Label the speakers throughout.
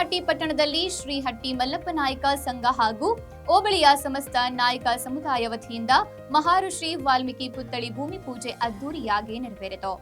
Speaker 1: ಸಂದರ್ಭದಲ್ಲಿ ಶ್ರೀ ಹಟ್ಟಿ ಮಲ್ಲಪ್ಪ ನಾಯಕ ಸಂಘ ಹಾಗೂ ಓಬಳಿಯ ಸಮಸ್ತ ನಾಯಕ ಸಮುದಾಯ ವತಿಯಿಂದ ಮಹಾಋಷಿ ವಾಲ್ಮೀಕಿ ಪುತ್ಥಳಿ ಭೂಮಿ ಪೂಜೆ ಅದ್ದೂರಿಯಾಗಿ ನೆರವೇರಿತು.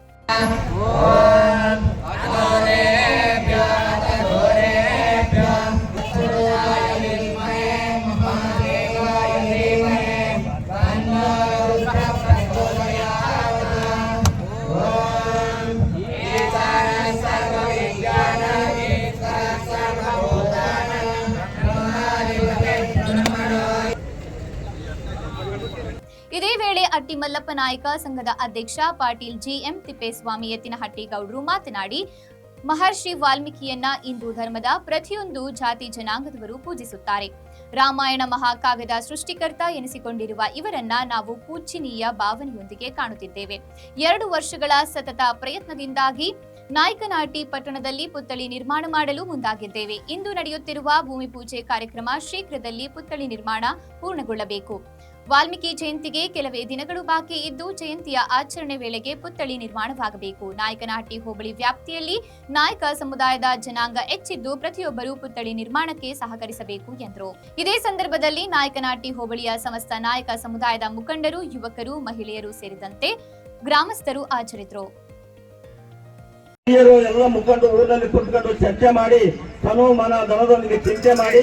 Speaker 1: ಇದೇ ವೇಳೆ ಅಟ್ಟಿ ಮಲ್ಲಪ್ಪ ನಾಯಕ ಸಂಘದ ಅಧ್ಯಕ್ಷ ಪಾಟೀಲ್ ಜಿಎಂ ತಿಪ್ಪೇಸ್ವಾಮಿ ಎತ್ತಿನಹಟ್ಟಿ ಗೌಡ್ರು ಮಾತನಾಡಿ, ಮಹರ್ಷಿ ವಾಲ್ಮೀಕಿಯನ್ನ ಹಿಂದೂ ಧರ್ಮದ ಪ್ರತಿಯೊಂದು ಜಾತಿ ಜನಾಂಗದವರು ಪೂಜಿಸುತ್ತಾರೆ. ರಾಮಾಯಣ ಮಹಾಕಾವ್ಯದ ಸೃಷ್ಟಿಕರ್ತ ಎನಿಸಿಕೊಂಡಿರುವ ಇವರನ್ನ ನಾವು ಪೂಜ್ಯನೀಯ ಭಾವನೆಯೊಂದಿಗೆ ಕಾಣುತ್ತಿದ್ದೇವೆ. ಎರಡು ವರ್ಷಗಳ ಸತತ ಪ್ರಯತ್ನದಿಂದಾಗಿ ನಾಯಕನಾಟಿ ಪಟ್ಟಣದಲ್ಲಿ ಪುತ್ಥಳಿ ನಿರ್ಮಾಣ ಮಾಡಲು ಮುಂದಾಗಿದ್ದೇವೆ. ಇಂದು ನಡೆಯುತ್ತಿರುವ ಭೂಮಿ ಪೂಜೆ ಕಾರ್ಯಕ್ರಮ ಶೀಘ್ರದಲ್ಲಿ ಪುತ್ಥಳಿ ನಿರ್ಮಾಣ ಪೂರ್ಣಗೊಳ್ಳಬೇಕು. ವಾಲ್ಮೀಕಿ ಜಯಂತಿಗೆ ಕೆಲವೇ ದಿನಗಳು ಬಾಕಿ ಇದ್ದು ಜಯಂತಿಯ ಆಚರಣೆ ವೇಳೆಗೆ ಪುತ್ಥಳಿ ನಿರ್ಮಾಣವಾಗಬೇಕು. ನಾಯಕನಹಟ್ಟಿ ಹೋಬಳಿ ವ್ಯಾಪ್ತಿಯಲ್ಲಿ ನಾಯಕ ಸಮುದಾಯದ ಜನಾಂಗ ಹೆಚ್ಚಿದ್ದು ಪ್ರತಿಯೊಬ್ಬರೂ ಪುತ್ಥಳಿ ನಿರ್ಮಾಣಕ್ಕೆ ಸಹಕರಿಸಬೇಕು ಎಂದರು. ಇದೇ ಸಂದರ್ಭದಲ್ಲಿ ನಾಯಕನಹಟ್ಟಿ ಹೋಬಳಿಯ ಸಮಸ್ತ ನಾಯಕ ಸಮುದಾಯದ ಮುಖಂಡರು, ಯುವಕರು, ಮಹಿಳೆಯರು ಸೇರಿದಂತೆ ಗ್ರಾಮಸ್ಥರು
Speaker 2: ಹಿರಿಯರು ಎಲ್ಲ ಮುಖಂಡು ಊರಿನಲ್ಲಿ ಕುತ್ಕೊಂಡು ಚರ್ಚೆ ಮಾಡಿ ಮನ ಧನದೊಂದಿಗೆ ಚಿಂತೆ ಮಾಡಿ,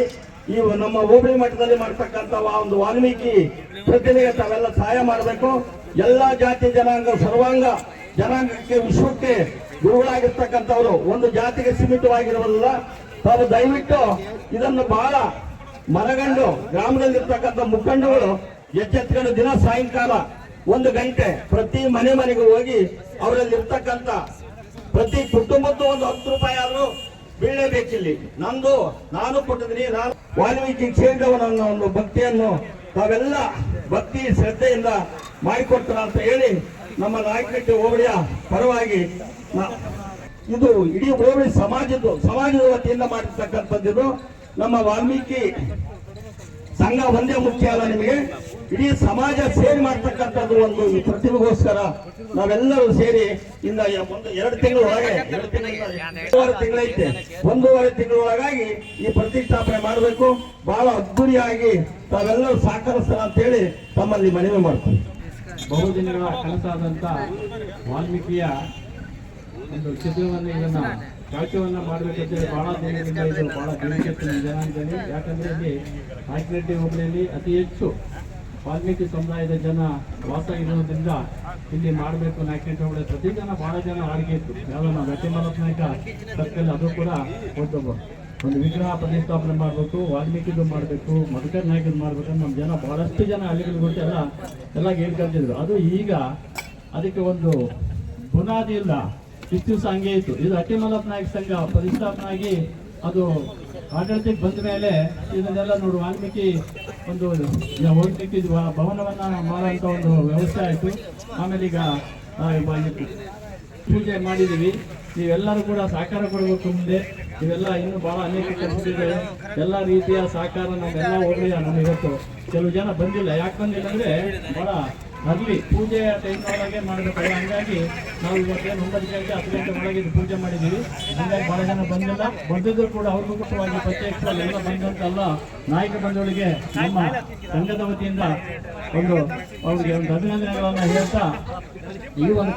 Speaker 2: ಈ ನಮ್ಮ ಹೋಬಳಿ ಮಟ್ಟದಲ್ಲಿ ಮಾಡ್ತಕ್ಕಂಥ ಒಂದು ವಾಲ್ಮೀಕಿ ಪ್ರತಿನಿಧಿಗೆ ತಾವೆಲ್ಲ ಸಹಾಯ ಮಾಡಬೇಕು. ಎಲ್ಲಾ ಜಾತಿ ಜನಾಂಗ ಸರ್ವಾಂಗ ಜನಾಂಗಕ್ಕೆ, ವಿಶ್ವಕ್ಕೆ ಗುರುಗಳಾಗಿರ್ತಕ್ಕಂಥವ್ರು, ಒಂದು ಜಾತಿಗೆ ಸೀಮಿತವಾಗಿರುವುದಿಲ್ಲ. ತಾವು ದಯವಿಟ್ಟು ಇದನ್ನು ಬಹಳ ಮನಗಂಡು ಗ್ರಾಮದಲ್ಲಿರ್ತಕ್ಕಂಥ ಮುಖಂಡಗಳು ಎಚ್ಚೆತ್ಕೊಂಡು ದಿನ ಸಾಯಂಕಾಲ ಒಂದು ಗಂಟೆ ಪ್ರತಿ ಮನೆ ಮನೆಗೂ ಹೋಗಿ ಅವರಲ್ಲಿ ಇರ್ತಕ್ಕಂಥ ಪ್ರತಿ ಕುಟುಂಬದ್ದು ಒಂದು ಹತ್ತು ರೂಪಾಯಿ ಆದರೂ ಬೀಳಲೇಬೇಕಿಲ್ಲಿ ನಂದು, ನಾನು ಕೊಟ್ಟಿದ್ದೀನಿ, ನಾನು ವಾಲ್ಮೀಕಿ ಕ್ಷೇತ್ರವನ್ನ ಒಂದು ಭಕ್ತಿಯನ್ನು ತಾವೆಲ್ಲ ಭಕ್ತಿ, ಶ್ರದ್ಧೆಯಿಂದ ಮಾಡಿಕೊಡ್ತಾರ ಅಂತ ಹೇಳಿ ನಮ್ಮ ನಾಯಕಟ್ಟಿ ಹೋಬಳಿಯ ಪರವಾಗಿ ಇದು ಇಡೀ ಹೋಬಳಿ ಸಮಾಜದ್ದು, ಸಮಾಜದ ವತಿಯಿಂದ ಮಾಡಿರ್ತಕ್ಕಂಥದ್ದು ನಮ್ಮ ವಾಲ್ಮೀಕಿ ಸಂಘ ಒಂದೇ ಮುಖ್ಯ ಅಲ್ಲ ನಿಮಗೆ? ಇಡೀ ಸಮಾಜ ಸೇರಿ ಮಾಡ್ತಕ್ಕಂಥದ್ದು ಒಂದು ಈ ಪ್ರತಿಭೆಗೋಸ್ಕರ ನಾವೆಲ್ಲರೂ ಸೇರಿ ಇಂದ ಒಂದು ಎರಡು ತಿಂಗಳ ಒಳಗೆ, ಎರಡು ತಿಂಗಳ ತಿಂಗಳೈತೆ ಒಂದೂವರೆ ತಿಂಗಳ ಒಳಗಾಗಿ ಈ ಪ್ರತಿಷ್ಠಾಪನೆ ಮಾಡಬೇಕು. ಬಹಳ ಅದ್ದೂರಿಯಾಗಿ ತಾವೆಲ್ಲರೂ ಸಹಕರಿಸ್ತಾರ ಅಂತ ಹೇಳಿ ತಮ್ಮಲ್ಲಿ ಮನವಿ ಮಾಡ್ತೀವಿ
Speaker 3: ಬಹುದಿನಗಳ ಕನಸಾದಂತ ವಾಲ್ಮೀಕಿಯ ಒಂದು ಚಿತ್ರವನ್ನು ಇದನ್ನ ಕಾವ್ಯವನ್ನ ಮಾಡಬೇಕಂತೇಳಿ ಬಹಳ ದಿನದಿಂದ ಇದು ಬಹಳ ಬೇಡಿಕೆ ಜನಾಂಗದಲ್ಲಿ ಯಾಕಂದ್ರೆ ಇಲ್ಲಿ ನಾಯಕರೆಡ್ಡಿ ಹೋಬಳಿಯಲ್ಲಿ ಅತಿ ಹೆಚ್ಚು ವಾಲ್ಮೀಕಿ ಸಮುದಾಯದ ಜನ ವಾಸ ಇರೋದ್ರಿಂದ ಇಲ್ಲಿ ಮಾಡಬೇಕು ನಾಯಕರೆಡ್ಡಿ ಹೋಬಳಿ. ಪ್ರತಿ ಜನ ಬಹಳ ಜನ ಆಡಿಗೆ ಇತ್ತು. ಯಾವುದನ್ನು ನಾವು ಗಟ್ಟಿಮಲಪ್ಪ ನಾಯಕ ಸರ್ಕಲ್, ಅದು ಕೂಡ ಒಂದು ಒಂದು ವಿಗ್ರಹ ಪ್ರತಿಷ್ಠಾಪನೆ ಮಾಡಬೇಕು, ವಾಲ್ಮೀಕಿದು ಮಾಡಬೇಕು, ಮಧುಕರ್ ನಾಯಕನ ಮಾಡಬೇಕು ನಮ್ಮ ಜನ ಬಹಳಷ್ಟು ಜನ ಹಳ್ಳಿಗಳು ಬಿಟ್ಟು ಎಲ್ಲ ಎಲ್ಲ ಹೇಳ್ಕೊಳ್ತಿದ್ರು ಅದು ಈಗ ಅದಕ್ಕೆ ಒಂದು ಬುನಾದಿ ಇಲ್ಲ. ಇಷ್ಟು ದಿವಸ ಹಂಗೆ ಇತ್ತು ಇದು ಅಟ್ಟಿಮಲ್ಲಪ್ಪ ನಾಯಕ ಸಂಘ ಪ್ರತಿಷ್ಠಾಪನೆ ಆಗಿ ಅದು ಆಡಳಿತಕ್ಕೆ ಬಂದ ಮೇಲೆ ಇದನ್ನೆಲ್ಲ ನೋಡು, ವಾಲ್ಮೀಕಿ ಒಂದು ಹೋಗ್ಲಿಕ್ಕೆ ಭವನವನ್ನ ಮಾಡುವಂತ ಒಂದು ವ್ಯವಸ್ಥೆ ಆಯಿತು. ಆಮೇಲೆ ಈಗ ಪೂಜೆ ಮಾಡಿದೀವಿ. ನೀವೆಲ್ಲರೂ ಕೂಡ ಸಹಕಾರ ಕೊಡಬೇಕು ಮುಂದೆ. ಇವೆಲ್ಲ ಇನ್ನೂ ಬಹಳ ಅನೇಕ ಕೆಲಸಗಳಿದೆ ಎಲ್ಲ ರೀತಿಯ ಸಹಕಾರ ನಮ್ಮೆಲ್ಲ ಹೋಗ್ಲಿಲ್ಲ ನಮ್ಗೆ ಇವತ್ತು. ಕೆಲವು ಜನ ಬಂದಿಲ್ಲ. ಯಾಕೆ ಬಂದಿಲ್ಲ ಅಂದ್ರೆ ಬಹಳ ಅರ್ಲಿ ಪೂಜೆ ಟೈಮ್ ಒಳಗೆ ಮಾಡಬೇಕಲ್ಲ ಹಂಗಾಗಿ ನಾವು ಇವತ್ತೇನು ಒಂಬತ್ತು ಗಂಟೆ, ಹತ್ತು ಗಂಟೆ ಒಳಗೆ ಪೂಜೆ ಮಾಡಿದ್ದೀವಿ. ಹಂಗಾಗಿ ಬಹಳ ಜನ ಬಂದಿಲ್ಲ. ಬಂದಿದ್ದರೂ ಕೂಡ ಅವ್ರ ಮುಖ್ಯವಾಗಿ ಪ್ರತ್ಯೇಕವಾಗಿ ಎಲ್ಲ ಬಂದಂತಲ್ಲ ನಾಯಕ ಬಂಧುಗಳಿಗೆ ನಮ್ಮ ಸಂಘದ ವತಿಯಿಂದ ಒಂದು ಅವ್ರಿಗೆ ಒಂದು ಅಭಿನಂದನೆಗಳನ್ನು ಹೇಳ್ತಾ ಈ ಒಂದು